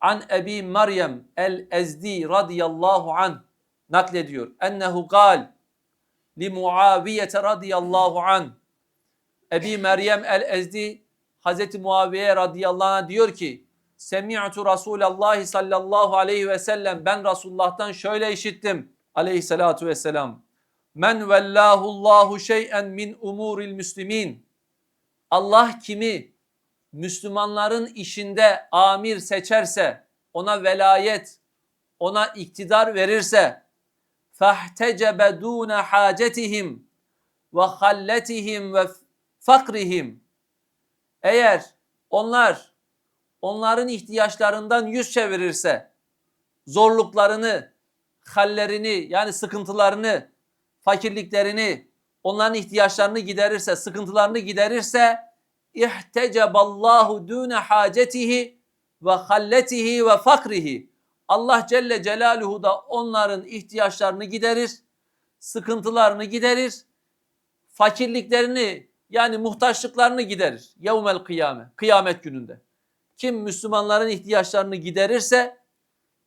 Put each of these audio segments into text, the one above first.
an Ebi Meryem el-Ezdi radıyallahu an naklediyor. Ennehu gal li Muaviyete radıyallahu an Ebi Meryem el-Ezdi Hazreti Muaviye radıyallahu anh diyor ki Semi'tu Resulallah sallallahu aleyhi ve sellem ben Resulullah'tan şöyle işittim aleyhissalatu vesselam. Men vellahullahu şey'en min umuril müslimin. Allah kimi Müslümanların işinde amir seçerse, ona velayet, ona iktidar verirse, fahtecebe dune hacetihim ve halletihim ve fakrihim. Eğer onlar onların ihtiyaçlarından yüz çevirirse, zorluklarını, hallerini yani sıkıntılarını, fakirliklerini, onların ihtiyaçlarını giderirse, sıkıntılarını giderirse ihtecaballahu dune hacetihi ve halletihi ve fakrihi. Allah Celle Celaluhu da onların ihtiyaçlarını giderir, sıkıntılarını giderir, fakirliklerini yani muhtaçlıklarını giderir. Yevmel kıyame, kıyamet gününde. Kim Müslümanların ihtiyaçlarını giderirse,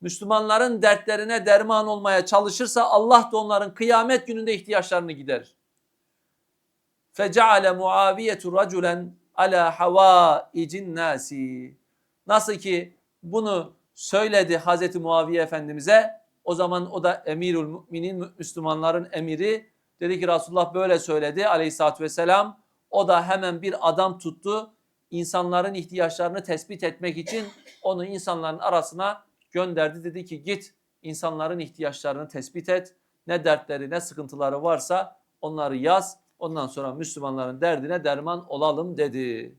Müslümanların dertlerine derman olmaya çalışırsa Allah da onların kıyamet gününde ihtiyaçlarını giderir. Feceale Muaviyetu raculen ala havaicin nasi. Nasıl ki bunu söyledi Hazreti Muaviye Efendimiz'e o zaman o da emirül müminin Müslümanların emiri dedi ki Resulullah böyle söyledi aleyhissalatü vesselam. O da hemen bir adam tuttu insanların ihtiyaçlarını tespit etmek için onu insanların arasına gönderdi. Dedi ki git insanların ihtiyaçlarını tespit et. Ne dertleri ne sıkıntıları varsa onları yaz. Ondan sonra Müslümanların derdine derman olalım dedi.